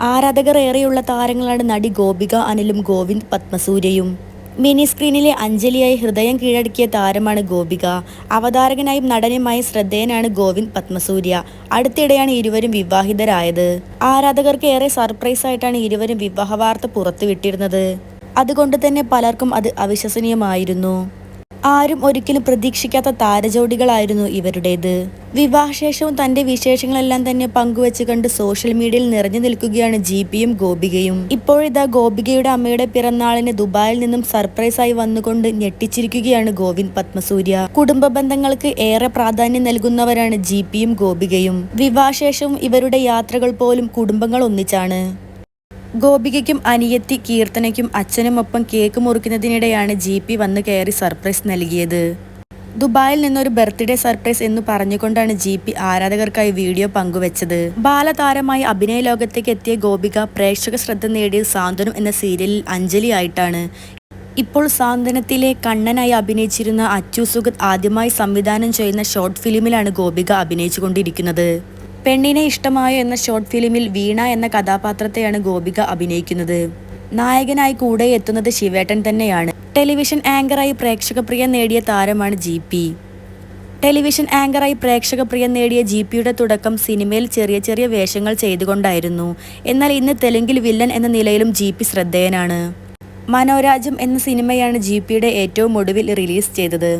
ആരാധകർ ഏറെയുള്ള താരങ്ങളാണ് നടി ഗോപിക അനിലും ഗോവിന്ദ് പത്മസൂര്യയും. മിനി സ്ക്രീനിലെ അഞ്ജലിയായി ഹൃദയം കീഴടക്കിയ താരമാണ് ഗോപിക. അവതാരകനായും നടനുമായി ശ്രദ്ധേയനാണ് ഗോവിന്ദ് പത്മസൂര്യ. അടുത്തിടെയാണ് ഇരുവരും വിവാഹിതരായത്. ആരാധകർക്ക് ഏറെ സർപ്രൈസ് ആയിട്ടാണ് ഇരുവരും വിവാഹ വാർത്ത പുറത്തുവിട്ടിരുന്നത്. അതുകൊണ്ട് തന്നെ പലർക്കും അത് അവിശ്വസനീയമായിരുന്നു. ആരും ഒരിക്കലും പ്രതീക്ഷിക്കാത്ത താരജോഡികളായിരുന്നു ഇവരുടേത്. വിവാഹശേഷവും തന്റെ വിശേഷങ്ങളെല്ലാം തന്നെ പങ്കുവെച്ച് കണ്ട് സോഷ്യൽ മീഡിയയിൽ നിറഞ്ഞു നിൽക്കുകയാണ് ജിപിയും ഗോപികയും. ഇപ്പോഴിതാ ഗോപികയുടെ അമ്മയുടെ പിറന്നാളിന് ദുബായിൽ നിന്നും സർപ്രൈസായി വന്നുകൊണ്ട് ഞെട്ടിച്ചിരിക്കുകയാണ് ഗോവിന്ദ് പത്മസൂര്യ. കുടുംബ ബന്ധങ്ങൾക്ക് ഏറെ പ്രാധാന്യം നൽകുന്നവരാണ് ജിപിയും ഗോപികയും. വിവാഹശേഷവും ഇവരുടെ യാത്രകൾ പോലും കുടുംബങ്ങൾ ഒന്നിച്ചാണ്. ഗോപികയ്ക്കും അനിയത്തി കീർത്തനയ്ക്കും അച്ഛനുമൊപ്പം കേക്ക് മുറിക്കുന്നതിനിടെയാണ് ജി പി വന്ന് കയറി സർപ്രൈസ് നൽകിയത്. ദുബായിൽ നിന്നൊരു ബർത്ത്ഡേ സർപ്രൈസ് എന്ന് പറഞ്ഞുകൊണ്ടാണ് ജി പി ആരാധകർക്കായി വീഡിയോ പങ്കുവച്ചത്. ബാലതാരമായി അഭിനയ ലോകത്തേക്ക് എത്തിയ ഗോപിക പ്രേക്ഷക ശ്രദ്ധ നേടിയ സാന്ത്വനം എന്ന സീരിയലിൽ അഞ്ജലി ആയിട്ടാണ് ഇപ്പോൾ സാന്ത്വനത്തിലെ കണ്ണനായി അഭിനയിച്ചിരുന്ന അച്ചു സുഗത് ആദ്യമായി സംവിധാനം ചെയ്യുന്ന ഷോർട്ട് ഫിലിമിലാണ് ഗോപിക അഭിനയിച്ചുകൊണ്ടിരിക്കുന്നത്. പെണ്ണിനെ ഇഷ്ടമായോ എന്ന ഷോർട്ട് ഫിലിമിൽ വീണ എന്ന കഥാപാത്രത്തെയാണ് ഗോപിക അഭിനയിക്കുന്നത്. നായകനായി കൂടെ എത്തുന്നത് ശിവേട്ടൻ തന്നെയാണ്. ടെലിവിഷൻ ആങ്കറായി പ്രേക്ഷകപ്രിയം നേടിയ താരമാണ് ജി പി. ടെലിവിഷൻ ആങ്കറായി പ്രേക്ഷകപ്രിയം നേടിയ ജി പിയുടെ തുടക്കം സിനിമയിൽ ചെറിയ ചെറിയ വേഷങ്ങൾ ചെയ്തുകൊണ്ടായിരുന്നു. എന്നാൽ ഇന്ന് തെലുങ്കിൽ വില്ലൻ എന്ന നിലയിലും ജി പി ശ്രദ്ധേയനാണ്. മനോരാജം എന്ന സിനിമയാണ് ജി പിയുടെ ഏറ്റവും ഒടുവിൽ റിലീസ് ചെയ്തത്.